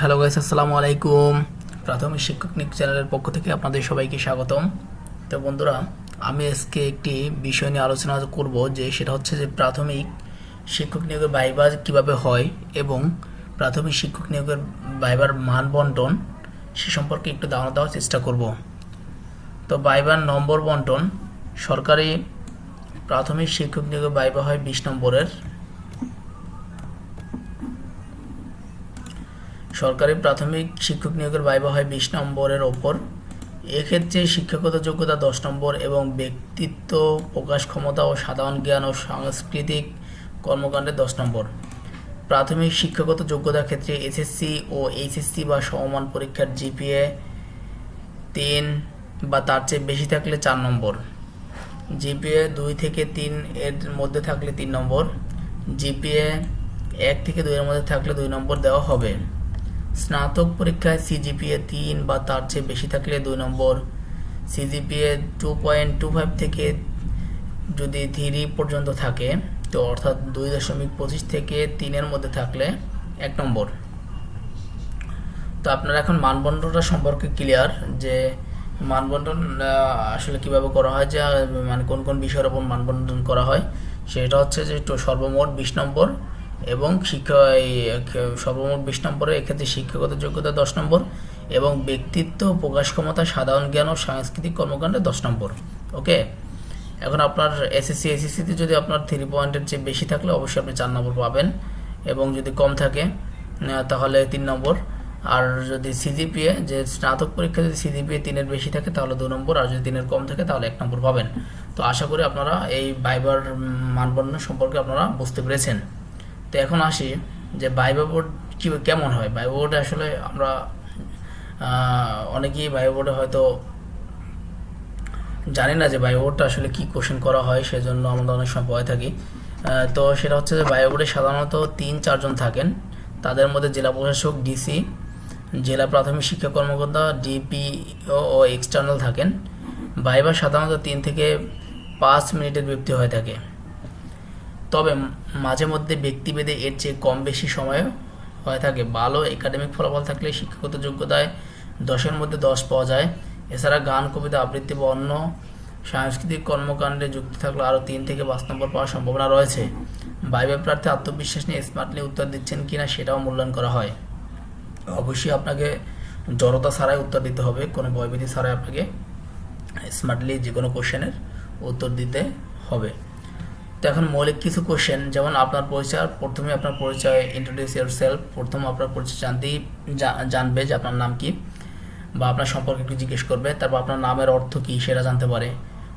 Hello guys আসসালামু আলাইকুম। প্রাথমিক শিক্ষক নিক চ্যানেলের পক্ষ থেকে আপনাদের সবাইকে স্বাগতম। তো বন্ধুরা, আমি আজকে একটি বিষয় নিয়ে আলোচনা করব যে সেটা হচ্ছে যে প্রাথমিক শিক্ষক নিয়োগের বাইবার কীভাবে হয় এবং প্রাথমিক শিক্ষক নিয়োগের বাইবার মান বন্টন সে সম্পর্কে একটু ধারণা দেওয়ার চেষ্টা করব। তো বাইবার নম্বর বন্টন, সরকারি প্রাথমিক শিক্ষক নিয়োগের বাইবা হয় বিশ নম্বরের। সরকারি প্রাথমিক শিক্ষক নিয়োগের বাইবা হয় বিশ নম্বরের ওপর। এক্ষেত্রে শিক্ষাগত যোগ্যতা দশ নম্বর এবং ব্যক্তিত্ব প্রকাশ ক্ষমতা ও সাধারণ জ্ঞান ও সাংস্কৃতিক কর্মকাণ্ডে দশ নম্বর। প্রাথমিক শিক্ষাগত যোগ্যতার ক্ষেত্রে এসএসসি ও এইচএসসি বা সমমান পরীক্ষার জিপিএ তিন বা তার চেয়ে বেশি থাকলে চার নম্বর। জিপিএ দুই থেকে তিন এর মধ্যে থাকলে তিন নম্বর। জিপিএ এক থেকে দুইয়ের মধ্যে থাকলে দুই নম্বর দেওয়া হবে। স্নাতক পরীক্ষায় সিজিপিএ তিন বা তার চেয়ে বেশি থাকলে দুই নম্বর। CGPA two point two five থেকে যদি থ্রি পর্যন্ত থাকে, তো অর্থাৎ দুই দশমিক পঁচিশ থেকে তিনের মধ্যে থাকলে এক নম্বর। তো আপনারা এখন মানবন্ধনটা সম্পর্কে ক্লিয়ার যে মানবন্ধন আসলে কীভাবে করা হয়, যে মানে কোন কোন বিষয়ের উপর মানবন্ধন করা হয়, সেটা হচ্ছে যে সর্বমোট বিশ নম্বর। এবং শিক্ষা সর্বমোট বিশ নম্বরে, এক্ষেত্রে শিক্ষাগত যোগ্যতা দশ নম্বর এবং ব্যক্তিত্ব, প্রকাশ ক্ষমতা, সাধারণ জ্ঞান ও সাংস্কৃতিক কর্মকাণ্ডে দশ নম্বর। ওকে? এখন আপনার এসএসসি এসএসসিতে যদি আপনার থ্রি পয়েন্টের চেয়ে বেশি থাকলে অবশ্যই আপনি চার নম্বর পাবেন এবং যদি কম থাকে তাহলে তিন নম্বর। আর যদি সিজিপিএ যে স্নাতক পরীক্ষা যদি সিজিপিএ তিনের বেশি থাকে, তাহলে দু নম্বর। আর যদি তিনের কম থাকে, তাহলে এক নম্বর পাবেন। তো আশা করি আপনারা এই বাইবার মানবন্ধন সম্পর্কে আপনারা বুঝতে পেরেছেন। তো এখন আসি যে বাইবা বোর্ড কী, কেমন হয়? বাইবা বোর্ডে আসলে আমরা অনেকেই বাইবা বোর্ডে হয়তো জানি না যে বায়োবোর্ডটা আসলে কি কোশ্চেন করা হয়, সেজন্য আমরা অনেক সময় ভয় থাকি। তো সেটা হচ্ছে যে বায়োবোর্ডে সাধারণত তিন, চারজন থাকেন। তাদের মধ্যে জেলা প্রশাসক ডিসি জেলা প্রাথমিক শিক্ষা কর্মকর্তা ডিপিও ও এক্সটার্নাল থাকেন। ভাইবা সাধারণত তিন থেকে পাঁচ মিনিটের ব্যক্তি হয়ে থাকে। তবে মাঝে মধ্যে ব্যক্তিভেদে এর চেয়ে কম বেশি সময় হয়ে থাকে। ভালো একাডেমিক ফলাফল থাকলে শিক্ষাগত যোগ্যতায় দশের মধ্যে দশ পাওয়া যায়। এছাড়া গান, কবিতা আবৃত্তি বা অন্য সাংস্কৃতিক কর্মকাণ্ডে যুক্ত থাকলে আরও তিন থেকে পাঁচ নম্বর পাওয়ার সম্ভাবনা রয়েছে। বাইবে প্রার্থী আত্মবিশ্বাস নিয়ে স্মার্টলি উত্তর দিচ্ছেন কি না সেটাও মূল্যায়ন করা হয়। অবশ্যই আপনাকে জড়তা ছাড়াই উত্তর দিতে হবে। কোনো ভয়ভীতি ছাড়াই আপনাকে স্মার্টলি যে কোনো কোশ্চেনের উত্তর দিতে হবে। তো এখন মৌলিক কিছু কোশ্চেন যেমন আপনার পরিচয়, প্রথমে আপনার পরিচয় ইন্ট্রোডিউস ইউর সেলফ প্রথম আপনার পরিচয় জানতেই জানবে যে আপনার নাম কি, বা আপনার সম্পর্কে একটু জিজ্ঞেস করবে, তারপর আপনার নামের অর্থ কী সেটা জানতে পারে।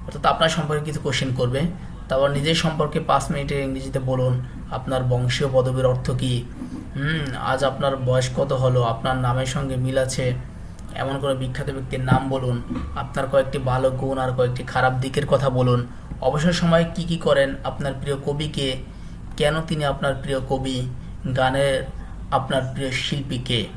অর্থাৎ আপনার সম্পর্কে কিছু কোশ্চেন করবে, তারপর নিজের সম্পর্কে পাঁচ মিনিটের ইংরেজিতে বলুন, আপনার বংশীয় পদবীর অর্থ কী, হুম, আজ আপনার বয়স কত হলো, আপনার নামের সঙ্গে মিল আছে, এমন কোনো বিখ্যাত ব্যক্তির নাম বলুন, আপনার কয়েকটি ভালো গুণ আর কয়েকটি খারাপ দিকের কথা বলুন অবসর সময়ে কি কি করেন আপনার প্রিয় কবিকে? কেন তিনি আপনার প্রিয় কবি? গানের আপনার প্রিয় শিল্পী কে?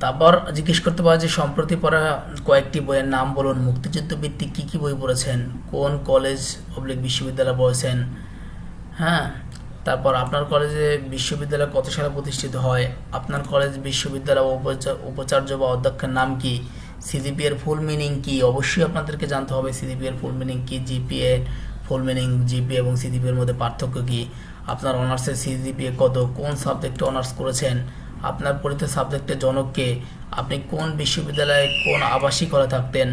তারপর জিজ্ঞেস করতে পারে যে সম্প্রতি পড়া কয়েকটি বইয়ের নাম বলুন। মুক্তিযুদ্ধ ভিত্তিক কী কী বই পড়েছেন? কোন কলেজ পাবলিক বিশ্ববিদ্যালয় পড়েছেন? হ্যাঁ তারপর আপনার কলেজে বিশ্ববিদ্যালয় কত সালে প্রতিষ্ঠিত হয়? আপনার কলেজ বিশ্ববিদ্যালয় উপচা- উপাচার্য বা অধ্যক্ষের নাম কি? সিজিপি এর ফুল মিনিং কি? অবশ্যই আপনাদেরকে জানতে হবে সিজিপি এর ফুল মিনিং কি জিপিএ ফুল মিনিং জিপি এবং সিজিপি এর মধ্যে পার্থক্য কি? আপনার অনার্সের সিজিপিএ কত, কোন সাবজেক্টে অনার্স করেছেন? আপনার পরিচিত সাবজেক্টের জনককে আপনি কোন বিশ্ববিদ্যালয়ে কোন আবাসিক হলে থাকতেন?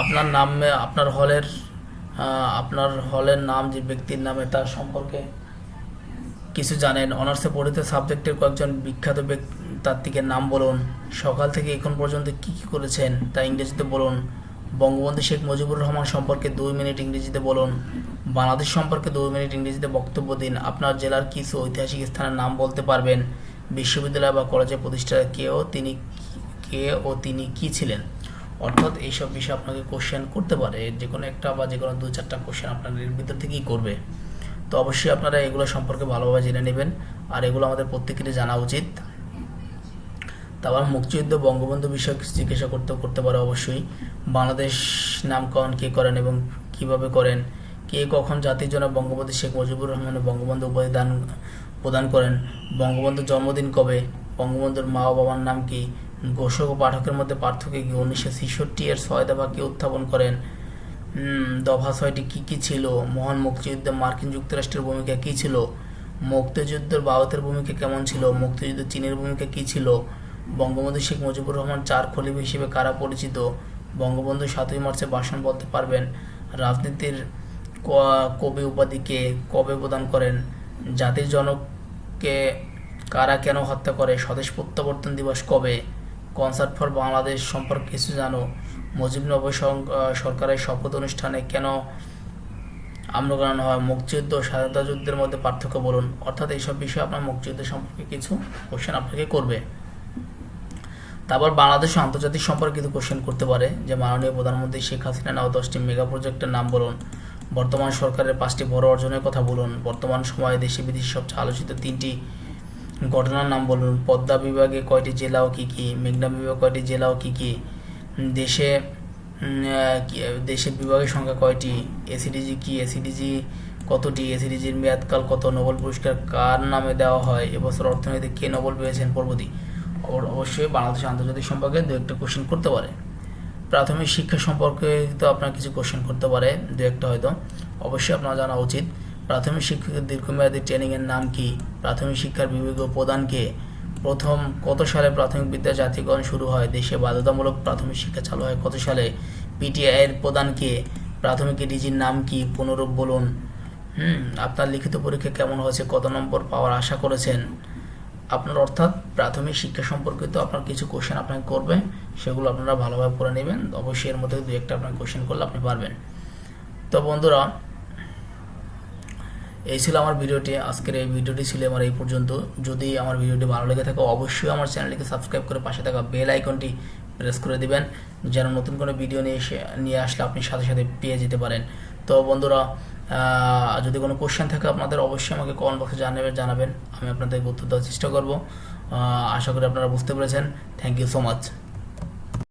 আপনার নামে, আপনার হলের আপনার হলের নাম যে ব্যক্তির নামে তার সম্পর্কে? কিছু জানেন? অনার্সে পড়িত সাবজেক্টের কয়েকজন বিখ্যাত তাত্ত্বিকের নাম বলুন। সকাল থেকে এখন পর্যন্ত কি কি করেছেন? তা ইংরেজিতে বলুন। বঙ্গবন্ধু শেখ মুজিবুর রহমান সম্পর্কে দুই মিনিট ইংরেজিতে বলুন। বাংলাদেশ সম্পর্কে দুই মিনিট ইংরেজিতে বক্তব্য দিন। আপনার জেলার কিছু ঐতিহাসিক স্থানের নাম বলতে পারবেন। বিশ্ববিদ্যালয় বা কলেজের প্রতিষ্ঠাতা কেও তিনি কে ও তিনি কি ছিলেন? অর্থাৎ এইসব বিষয়ে আপনাকে কোশ্চেন করতে পারে। যে কোনো একটা বা যে কোনো দু চারটা কোশ্চেন আপনার এর ভিতর থেকেই করবে। তো অবশ্যই আপনারা এগুলো সম্পর্কে ভালোভাবে জেনে নেবেন। আর এগুলো আমাদের প্রত্যেকেরই জানা উচিত। তারপর মুক্তিযুদ্ধ বঙ্গবন্ধু বিষয়ে কিছু জিজ্ঞাসা করতে করতে পারে অবশ্যই। বাংলাদেশ নামকরণ কে করেন এবং কীভাবে করেন? কে কখন জাতির জন্য বঙ্গবন্ধু শেখ মুজিবুর রহমানের বঙ্গবন্ধু উপাধি দান, প্রদান করেন? বঙ্গবন্ধুর জন্মদিন কবে? বঙ্গবন্ধুর মা ও বাবার নাম কি? ঘোষক ও পাঠকের মধ্যে পার্থক্য কি? উনিশশো ছেষট্টি এর ছয় দফা কি উত্থাপন করেন? দফা ছয়টি কী কী ছিল? মহান মুক্তিযুদ্ধে মার্কিন যুক্তরাষ্ট্রের ভূমিকা কী ছিল? মুক্তিযুদ্ধের ভারতের ভূমিকা কেমন ছিল? মুক্তিযুদ্ধে চীনের ভূমিকা কী ছিল? বঙ্গবন্ধু শেখ মুজিবুর রহমান চার খলিফা হিসেবে কারা পরিচিত? বঙ্গবন্ধু সাতই মার্চে ভাষণ বলতে পারবেন। রাজনীতির কবি উপাধিকে কবে প্রদান করেন? জাতির জনককে কারা কেন হত্যা করে? স্বদেশ প্রত্যাবর্তন দিবস কবে? কনসার্ট ফর বাংলাদেশ সম্পর্কে কিছু জানো। মুজিবনগর সরকারের শপথ অনুষ্ঠানে কেন আম্রগ্রহণ হয়? মুক্তিযুদ্ধ ও স্বাধীনতা যুদ্ধের মধ্যে পার্থক্য বলুন। অর্থাৎ এইসব বিষয়ে আপনার মুক্তিযুদ্ধ সম্পর্কে কিছু কোশ্চেন আপনাকে করবে। তারপর বাংলাদেশ আন্তর্জাতিক সম্পর্কে কিছু কোশ্চেন করতে পারে, যে মাননীয় প্রধানমন্ত্রী শেখ হাসিনা নাও দশটি মেগা প্রজেক্টের নাম বলুন। বর্তমান সরকারের পাঁচটি বড় অর্জনের কথা বলুন। বর্তমান সময়ে দেশে বিদেশে সবচেয়ে আলোচিত তিনটি ঘটনার নাম বলুন। পদ্মা বিভাগে কয়টি জেলা ও কী কী? মেঘনা বিভাগে কয়টি জেলা ও কী কী? দেশে দেশের বিভাগের সংখ্যা কয়টি? এসিডিজি কি? এসিডিজি কতটি? এসিডিজির মেয়াদকাল কত? নোবেল পুরস্কার কার নামে দেওয়া হয়? এবছর অর্থনীতি কে নোবেল পেয়েছেন প্রভৃতি অব- অবশ্যই বাংলাদেশ আন্তর্জাতিক সম্পর্কে দু একটা কোশ্চেন করতে পারে। প্রাথমিক শিক্ষা সম্পর্কে তো আপনার কিছু কোশ্চেন করতে পারে, দু একটা হয়তো। অবশ্যই আপনার জানা উচিত। প্রাথমিক শিক্ষকের দীর্ঘমেয়াদী ট্রেনিংয়ের নাম কি? প্রাথমিক শিক্ষার বিভাগীয় প্রদানকে প্রথম কত সালে প্রাথমিক বিদ্যা জাতীয়করণ শুরু হয়? দেশে বাধ্যতামূলক প্রাথমিক শিক্ষা চালু হয় কত সালে? পিটিআই এর প্রদানকে প্রাথমিক ডিজির নাম কি? পুনরূপ বলুন। হুম, আপনার লিখিত পরীক্ষা কেমন হয়েছে? কত নম্বর পাওয়ার আশা করেছেন? আপনার অর্থাৎ প্রাথমিক শিক্ষা সম্পর্কিত আপনার কিছু কোশ্চেন আপনাকে করবে, সেগুলো আপনারা ভালোভাবে পড়ে নেবেন। অবশ্যই এর মধ্যে দু একটা আপনার কোশ্চেন করলে আপনি পারবেন। তো বন্ধুরা এই ছিল আমার ভিডিওটি। আজকের এই ভিডিওটি ছিল আমার এই পর্যন্ত। যদি আমার ভিডিওটি ভালো লেগে থাকে, অবশ্যই আমার চ্যানেলটিকে সাবস্ক্রাইব করে পাশে থাকা বেল আইকনটি প্রেস করে দিবেন, যেন নতুন কোনো ভিডিও নিয়ে এসে, নিয়ে আসলে আপনি সাথে সাথে পেয়ে যেতে পারেন। তো বন্ধুরা যদি কোনো কোশ্চেন থাকে আপনাদের, অবশ্যই আমাকে কমেন্ট বক্সে জানাবেন জানাবেন। আমি আপনাদের উত্তর দেওয়ার চেষ্টা করব। আশা করি আপনারা বুঝতে পেরেছেন। Thank you so much